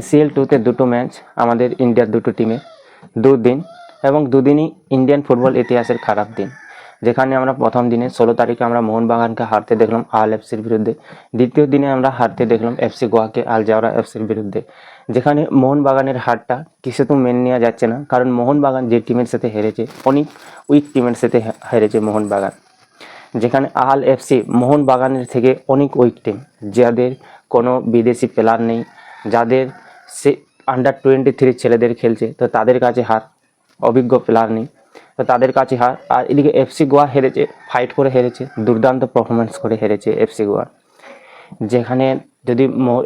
ACL টুতে দুটো match আমাদের ইন্ডিয়ার দুটো টিমে দুদিন এবং দুদিনই ইন্ডিয়ান ফুটবল ইতিহাসের খারাপ দিন। যেখানে আমরা প্রথম দিনে ষোলো তারিখে আমরা মোহনবাগানকে হারতে দেখলাম আল এফসির বিরুদ্ধে। দ্বিতীয় দিনে আমরা হারতে দেখলাম এফসি গোয়াকে আল জাওরা এফসির বিরুদ্ধে। যেখানে মোহনবাগানের হারটা তো মেনে নেওয়া যাচ্ছে না, কারণ মোহনবাগান যে টিমের সাথে হেরেছে অনেক উইক টিমের সাথে হেরেছে মোহনবাগান। যেখানে আল এফসি মোহনবাগানের থেকে অনেক উইক টিম যাদের কোনো বিদেশি প্লেয়ার নেই, যাদের সে আন্ডার টোয়েন্টি থ্রি ছেলেদের খেলছে, তো তাদের কাছে হার, অভিজ্ঞ প্লেয়ার নেই। তো তাদের কাছে হার, আর এদিকে এফসি গোয়া হেরেছে ফাইট করে হেরেছে, দুর্দান্ত পারফরমেন্স করে হেরেছে এফসি গোয়া। যেখানে যদি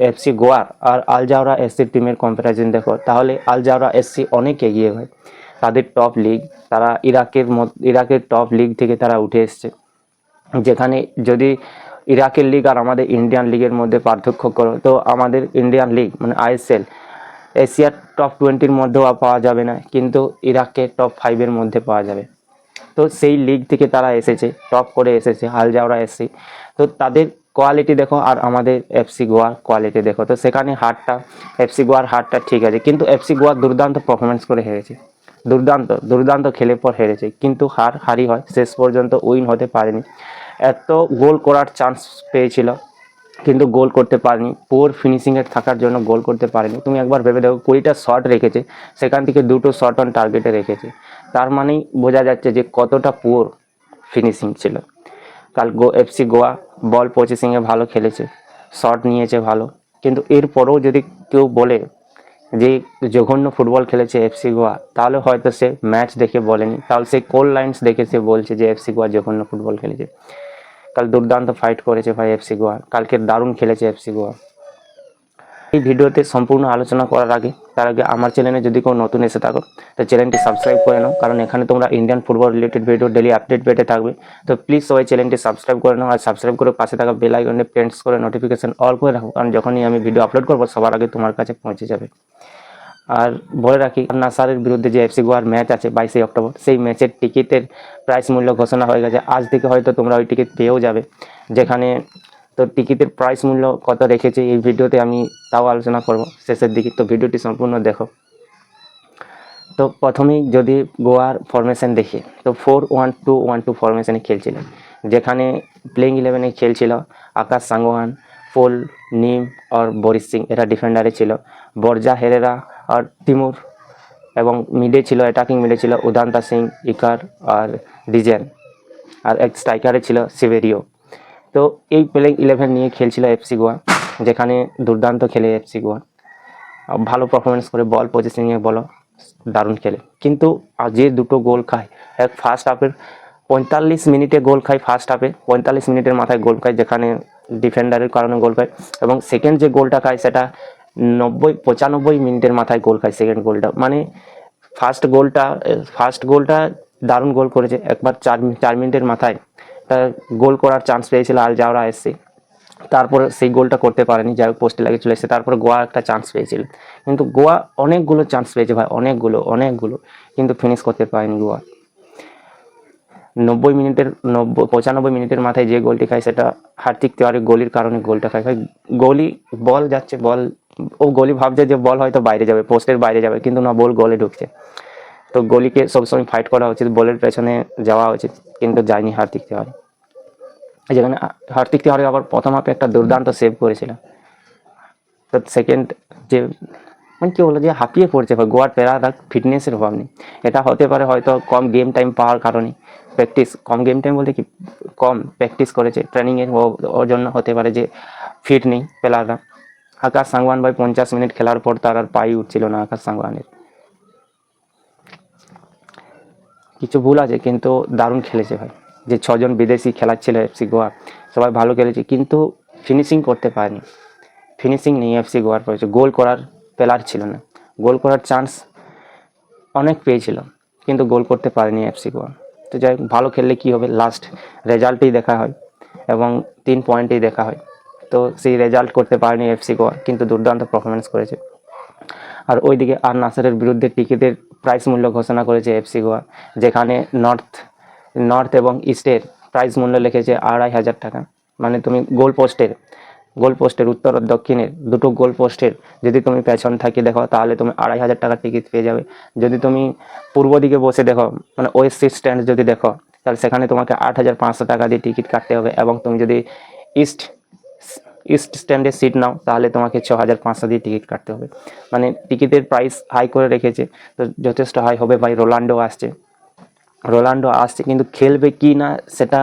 এফসি গোয়ার আর আল জাওরা এসসির টিমের কম্পারিজন দেখো, তাহলে আল জাওরা এসসি অনেক এগিয়ে হয়। তাদের টপ লিগ তারা ইরাকের ইরাকের টপ লিগ থেকে তারা উঠে এসছে। যেখানে যদি ইরাকের লিগ আর আমাদের ইন্ডিয়ান লিগের মধ্যে পার্থক্য করো। তো আমাদের ইন্ডিয়ান লিগ মানে আইএসএল এশিয়ার টপ টোয়েন্টির মধ্যেও পাওয়া যাবে না, কিন্তু ইরাককে টপ ফাইভের মধ্যে পাওয়া যাবে। তো সেই লিগ থেকে তারা এসেছে, টপ করে এসেছে, হাল যাওরা এসছি। তো তাদের কোয়ালিটি দেখো আর আমাদের এফসি গোয়ার কোয়ালিটি দেখো। তো সেখানে হারটা এফসি গোয়ার হারটা ঠিক আছে, কিন্তু এফসি গোয়া দুর্দান্ত পারফরমেন্স করে হেরেছে। দুর্দান্ত দুর্দান্ত খেলে পর হেরেছে, কিন্তু হার হারি হয়, শেষ পর্যন্ত উইন হতে পারেনি। এত গোল করার চান্স পেয়েছিল, কিন্তু গোল করতে পারেনি। পুয়ার ফিনিশিংয়ের থাকার জন্য গোল করতে পারেনি। তুমি একবার ভেবে দেখো, কুড়িটা শট রেখেছে, সেখান থেকে দুটো শট অন টার্গেটে রেখেছে। তার মানেই বোঝা যাচ্ছে যে কতটা পুয়ার ফিনিশিং ছিল। কাল গো এফসি গোয়া বল পজিশিংয়ে ভালো খেলেছে শট নিয়েছে ভালো। কিন্তু এরপরেও যদি কেউ বলে যে জঘন্য ফুটবল খেলেছে এফসি গোয়া, তাহলে হয়তো সে ম্যাচ দেখে বলেনি। তাহলে সে কোল লাইন্স দেখে সে বলছে যে এফসি গোয়া জঘন্য ফুটবল খেলেছে। কাল দুর্দান্ত ফাইট করেছে ভাই এফসি গোয়া। কালকে দারুণ খেলেছে এফসি গোয়া। এই ভিডিওতে সম্পূর্ণ আলোচনা করার আগে, তার আগে আমার চ্যানেলে যদি কেউ নতুন এসে থাকো, তো চ্যানেলটি সাবস্ক্রাইব করে নাও, কারণ এখানে তোমরা Indian football related video daily update পেতে থাকবে। তো প্লিজ সবাই চ্যানেলটি সাবস্ক্রাইব করে নাও আর সাবস্ক্রাইব করে পাশে থাকা বেল আইকনে প্রেন্টস করে নোটিফিকেশন অল করে রাখো, কারণ যখনই আমি ভিডিও আপলোড করব, সবার আগে তোমার কাছে পৌঁছে যাবে। আর বলে রাখি নাসারের বিরুদ্ধে যে এফসি গোয়ার ম্যাচ আছে বাইশে অক্টোবর, সেই ম্যাচের টিকিটের প্রাইস মূল্য ঘোষণা হয়ে গেছে। আজ থেকে হয়তো তোমরা ওই টিকিট পেয়েও যাবে। যেখানে তো টিকিটের প্রাইস মূল্য কত রেখেছে এই ভিডিওতে আমি তাও আলোচনা করব। শেষের দিকে তো ভিডিওটি সম্পূর্ণ দেখো। তো প্রথমেই যদি গোয়ার ফরমেশন দেখি, তো four one two one two ফরমেশনে খেলছিলেন যেখানে প্লেইং ইলেভেনে খেলছিল আকাশ সাঙ্গোয়ান পোল নিম আর বরিশ সিং এরা ডিফেন্ডারে ছিল। বরজা হেরেরা আর তিমুর এবং মিডে ছিল অ্যাটাকিং মিডে ছিল উদান্তা সিং, ইকার আর ডিজেন। আর এক স্ট্রাইকারে ছিল সিভেরিও। তো এই প্লেইং ইলেভেন নিয়ে খেলছিল এফসি গোয়া, যেখানে দুর্দান্ত খেলে এফসি গোয়া। ভালো পারফরমেন্স করে বল পজিশনিংয়ে বলো, দারুণ খেলে। কিন্তু যে দুটো গোল খায়, এক ফার্স্ট হাফের পঁয়তাল্লিশ মিনিটে গোল খায় ফার্স্ট হাফে পঁয়তাল্লিশ মিনিটের মাথায় গোল খায়, যেখানে ডিফেন্ডারের কারণে গোল খায় এবং সেকেন্ড যে গোলটা খায়, সেটা নব্বই, পঁচানব্বই মিনিটের মাথায় গোল খায় সেকেন্ড গোলটা মানে ফার্স্ট গোলটা ফার্স্ট গোলটা দারুণ গোল করেছে। একবার চার চার মিনিটের মাথায় গোল করার চান্স পেয়েছিল আল জাওরা এসছে তারপরে সেই গোলটা করতে পারেনি, যাই হোক পোস্টে লাগে চলে এসেছে তারপরে গোয়া একটা চান্স পেয়েছিল। কিন্তু গোয়া অনেকগুলো চান্স পেয়েছে ভাই, অনেকগুলো অনেকগুলো। কিন্তু ফিনিশ করতে পারেনি গোয়া। নব্বই মিনিটের, নব্বই, পঁচানব্বই মিনিটের মাথায় যে গোলটি খায় সেটা হার্দিক তেওয়ারির গোলির কারণে গোলটা খায়। গোলি বল যাচ্ছে, বল, ও গোলি ভাবছে যে বল হয়তো বাইরে যাবে, পোস্টের বাইরে যাবে, কিন্তু না, বল গোলে ঢুকছে। তো গোলিকে সবসময় ফাইট করা উচিত, বলের পেছনে যাওয়া উচিত, কিন্তু যায়নি হার্দিক তেওয়ারি। যেখানে হার্দিক তেওয়ারি আবার প্রথম হাফে একটা দুর্দান্ত সেভ করেছিল। তো সেকেন্ড যে মানে কি বলো যে হাঁপিয়ে পড়ছে গোয়ার প্লেয়াররা ফিটনেসের অভাব নেই। এটা হতে পারে হয়তো কম গেম টাইম পাওয়ার কারণে। প্র্যাকটিস কম গেম টাইম বলতে কি, কম প্র্যাকটিস করেছে। ট্রেনিংয়ের ওর জন্য হতে পারে যে ফিট নেই প্লেয়াররা। আকাশ সাংওয়ান ভাই পঞ্চাশ মিনিট খেলার পর তার আর পাই উঠছিল না আকাশ সাংওয়ানের। কিছু ভুল আছে, কিন্তু দারুণ খেলেছে ভাই। যে ছজন বিদেশি খেলাচ্ছিল এফসি গোয়া, সবাই ভালো খেলেছে, কিন্তু ফিনিশিং করতে পারেনি। ফিনিশিং নেই এফসি গোয়ার পড়েছে গোল করার প্লেয়ার ছিল না। গোল করার চান্স অনেক পেয়েছিল, কিন্তু গোল করতে পারেনি এফসি গোয়া তো যাই ভালো খেললে কী হবে? লাস্ট রেজাল্টই দেখা হয় এবং তিন পয়েন্টেই দেখা হয়। তো সেই রেজাল্ট করতে পারেনি এফসি গোয়া কিন্তু দুর্দান্ত পারফরমেন্স করেছে। আর ওইদিকে আর নাসারের বিরুদ্ধে টিকিটের প্রাইস মূল্য ঘোষণা করেছে এফসি গোয়া যেখানে নর্থ নর্থ এবং ইস্টের প্রাইস মূল্য লিখেছে আড়াই হাজার টাকা। মানে তুমি গোল পোস্টের গোল পোস্টের উত্তর ও দক্ষিণের দুটো গোল পোস্টের যদি তুমি পেছন থাকি দেখো, তাহলে তুমি আড়াই হাজার টাকার টিকিট পেয়ে যাবে। যদি তুমি পূর্ব দিকে বসে দেখো মানে ওয়েস্ট সিট স্ট্যান্ড যদি দেখো, তাহলে সেখানে তোমাকে আট হাজার পাঁচশো টাকা দিয়ে টিকিট কাটতে হবে এবং তুমি যদি ইস্ট ইস্ট স্ট্যান্ডে সিট নাও, তাহলে তোমাকে ছ হাজার পাঁচশো দিয়ে টিকিট কাটতে হবে। মানে টিকিটের প্রাইস হাই করে রেখেছে, তো যথেষ্ট হাই হবে ভাই, রোনাল্ডো আসছে। রোনাল্ডো আসছে, কিন্তু খেলবে কি না, সেটা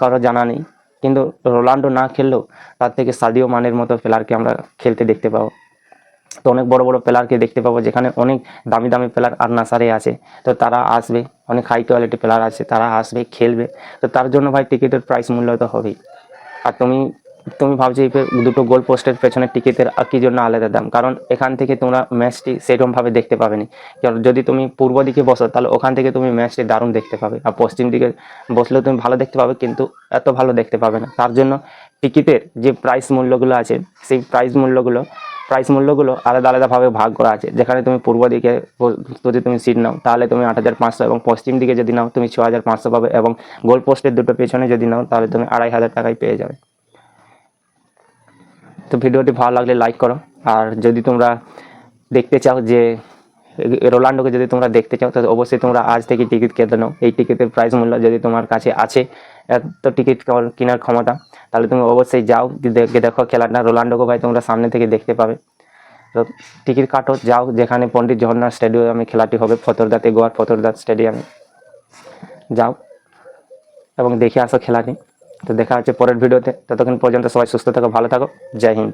কারও জানা নেই। কিন্তু রোনাল্ডো না খেললেও তার থেকে সাদিও মানের মতো প্লেয়ারকে আমরা খেলতে দেখতে পাবো। তো অনেক বড় বড় প্লেয়ারকে দেখতে পাবো যেখানে অনেক দামি দামি প্লেয়ার আর নাসারে আছে। তো তারা আসবে, অনেক হাই কোয়ালিটি প্লেয়ার আছে, তারা আসবে, খেলবে। তো তার জন্য ভাই টিকিটের প্রাইস মূল্য তো হবেই। আর তুমি তুমি ভাবছ এই দুটো গোল পোস্টের পেছনে টিকিটের কি জন্য আলাদা দাম? কারণ এখান থেকে তোমরা ম্যাচটি সেরকমভাবে দেখতে পাবে না কারণ যদি তুমি পূর্ব দিকে বসো, তাহলে ওখান থেকে তুমি ম্যাচটি দারুণ দেখতে পাবে। আর পশ্চিম দিকে বসলেও তুমি ভালো দেখতে পাবে, কিন্তু এত ভালো দেখতে পাবে না। তার জন্য টিকিটের যে প্রাইস মূল্যগুলো আছে, সেই প্রাইস মূল্যগুলো প্রাইস মূল্যগুলো আলাদা আলাদাভাবে ভাগ করা আছে। যেখানে তুমি পূর্ব দিকে যদি তুমি সিট নাও, তাহলে তুমি আট হাজার পাঁচশো এবং পশ্চিম দিকে যদি নাও, তুমি ছ হাজার পাঁচশো পাবে এবং গোল পোস্টের দুটো পেছনে যদি নাও, তাহলে তুমি আড়াই হাজার টাকায় পেয়ে যাবে। তো ভিডিওটি ভালো লাগলে লাইক করো। আর যদি তোমরা দেখতে চাও যে রোনাল্ডোকে যদি তোমরা দেখতে চাও, তাহলে অবশ্যই তোমরা আজ থেকে টিকিট কেটে নাও। এই টিকিটের প্রাইস মূল্য যদি তোমার কাছে আছে, এত টিকিট কেনার ক্ষমতা, তাহলে তুমি অবশ্যই যাও। দেখে দেখো খেলাটা। রোনাল্ডোকে ভাই তোমরা সামনে থেকে দেখতে পাবে। তো টিকিট কাটো, যাও। যেখানে পণ্ডিত জগন্নাথ স্টেডিয়ামে খেলাটি হবে, ফতরদাতে গোয়ার ফতরদাত স্টেডিয়ামে। যাও এবং দেখে আসো খেলাটি। তো দেখা হচ্ছে পরের ভিডিওতে। ততক্ষণ পর্যন্ত সবাই সুস্থ থাকো ভালো থাকো। জয় হিন্দ।